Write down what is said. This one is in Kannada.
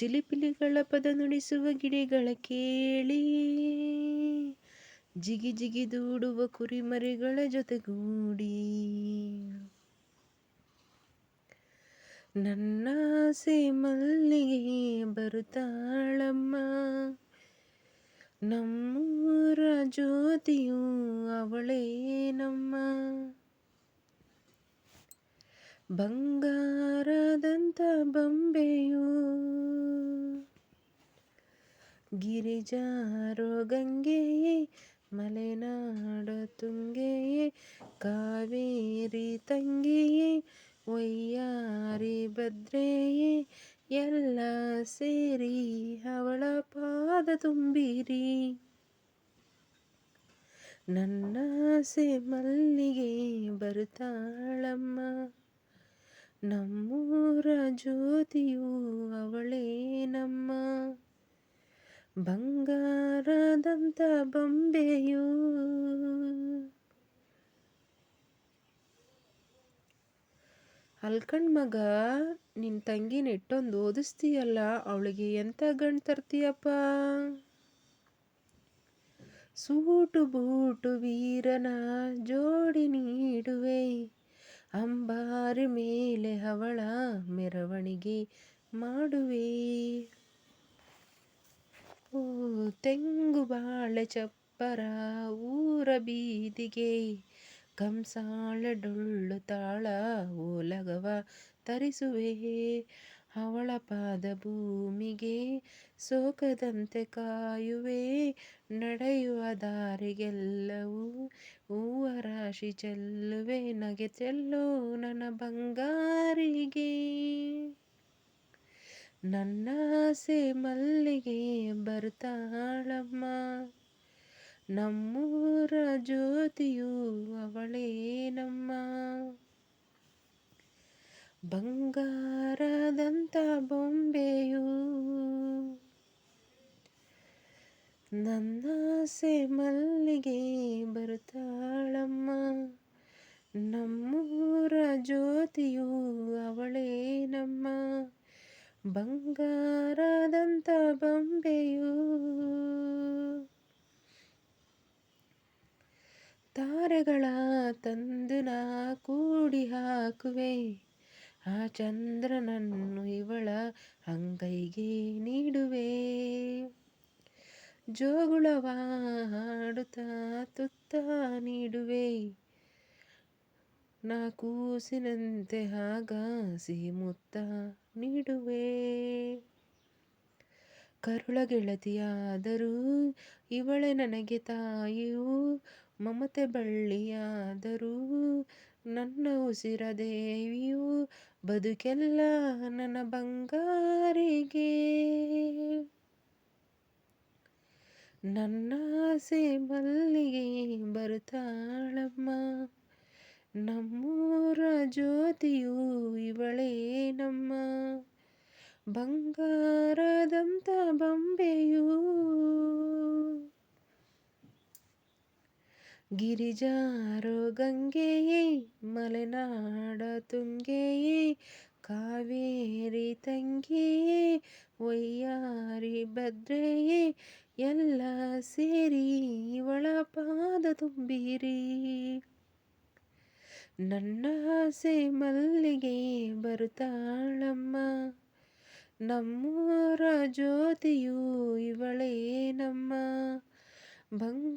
ಚಿಲಿಪಿಲಿಗಳ ಪದ ನುಡಿಸುವ ಗಿಳಿಗಳ ಕೇಳಿ. ಜಿಗಿ ಜಿಗಿ ದೂಡುವ ಕುರಿಮರಿಗಳ ಜೊತೆಗೂಡಿ. ನನ್ನಾಸೆ ಮಲ್ಲಿಗೆ ಬರುತ್ತಾಳಮ್ಮ. ನಮ್ಮೂರ ಜ್ಯೋತಿಯು ಅವಳೇ ನಮ್ಮ ಬಂಗಾರದಂತ ಬೊಂಬೆಯು ಗಿರಿಜಾರೋ ಗಂಗೆಯೇ, ಮಲೆನಾಡ ತುಂಗೆಯೇ, ಕಾವೇರಿ ತಂಗಿಯೇ ಒಯ್ಯಾರಿ ಭದ್ರೆಯೇ, ಎಲ್ಲ ಸೇರಿ ಅವಳ ಪಾದ ತುಂಬಿರಿ. ನನ್ನಾಸೆ ಮಲ್ಲಿಗೆ ಬರುತ್ತಾಳಮ್ಮ, ನಮ್ಮೂರ ಜ್ಯೋತಿಯು ಅವಳೇ. ಬಂಗಾರದಂತ ಬೊಂಬೆಯು ಅಲ್ಕಂಡ್ ಮಗ ನಿನ್ನ ತಂಗಿನ ಇಟ್ಟೊಂದು ಓದಿಸ್ತೀಯಲ್ಲ, ಅವಳಿಗೆ ಎಂಥ ಗಂಡು ತರ್ತೀಯಪ್ಪ? ಸೂಟು ಬೂಟು ವೀರನ ಜೋಡಿ ನೀಡುವೆ, ಅಂಬಾರಿ ಮೇಲೆ ಅವಳ ಮೆರವಣಿಗೆ ಮಾಡುವೆ. ತೆಂಗು ಬಾಳೆ ಚಪ್ಪರ ಊರ ಬೀದಿಗೆ ಕಂಸಾಳ ಡೊಳ್ಳು ತಾಳ ಓಲಗವ ತರಿಸುವೆ. ಅವಳ ಪಾದ ಭೂಮಿಗೆ ಸೋಕದಂತೆ ಕಾಯುವೆ. ನಡೆಯುವ ದಾರಿಗೆಲ್ಲವೂ ಹೂವ ರಾಶಿ ಚೆಲ್ಲುವೆ. ನಗೆ ಚೆಲ್ಲೋ ನನ್ನ ಬಂಗಾರಿಗೆ. ನನ್ನಾಸೆ ಮಲ್ಲಿಗೆ ಬರ್ತಾಳಮ್ಮ. ನಮ್ಮೂರ ಜ್ಯೋತಿಯು ಅವಳೇನಮ್ಮ. ಬಂಗಾರದಂತ ಬೊಂಬೆಯು ನನ್ನಾಸೆ ಮಲ್ಲಿಗೆ ಬರುತ್ತಾಳಮ್ಮ ಬಂಗಾರದಂತ ಬೊಂಬೆಯು ತಾರೆಗಳ ತಂದು ನಾ ಕೂಡಿ ಹಾಕುವೆ. ಆ ಚಂದ್ರನನ್ನು ಇವಳ ಅಂಗೈಗೆ ನೀಡುವೆ. ಜೋಗುಳವ ಹಾಡುತ್ತಾ ತುತ್ತ ನೀಡುವೆ. ನಾ ಕೂಸಿನಂತೆ ಹಾಗಾಸಿ ಮುತ್ತ ನೀಡುವೆ. ಕರುಳ ಗೆಳತಿಯಾದರೂ ಇವಳೆ ನನಗೆ ತಾಯಿಯು, ಮಮತೆ ಬಳ್ಳಿಯಾದರೂ ನನ್ನ ಉಸಿರ ದೇವಿಯು, ಬದುಕೆಲ್ಲ ನನ್ನ ಬಂಗಾರಿಗೆ. ನನ್ನಾಸೆ ಮಲ್ಲಿಗೆ ಬರುತ್ತಾಳಮ್ಮ, ನಮ್ಮೂರ ಜ್ಯೋತಿಯು ಇವಳೇ ನಮ್ಮ ಬಂಗಾರದಂತ ಬೊಂಬೆಯು ಗಿರಿಜಾರೋ ಗಂಗೆಯೇ, ಮಲೆನಾಡ ತುಂಗೆಯೇ, ಕಾವೇರಿ ತಂಗಿಯೇ ಒಯ್ಯಾರಿ ಭದ್ರೆಯೇ, ಎಲ್ಲ ಸೇರಿ ಇವಳ ಪಾದ ತುಂಬಿರಿ. ನನ್ನ ಆಸೆ ಮಲ್ಲಿಗೆ ಬರುತ್ತಾಳಮ್ಮ, ನಮ್ಮೂರ ಜ್ಯೋತಿಯು ಇವಳೇ ನಮ್ಮ ಬಂಗಾರದಂತ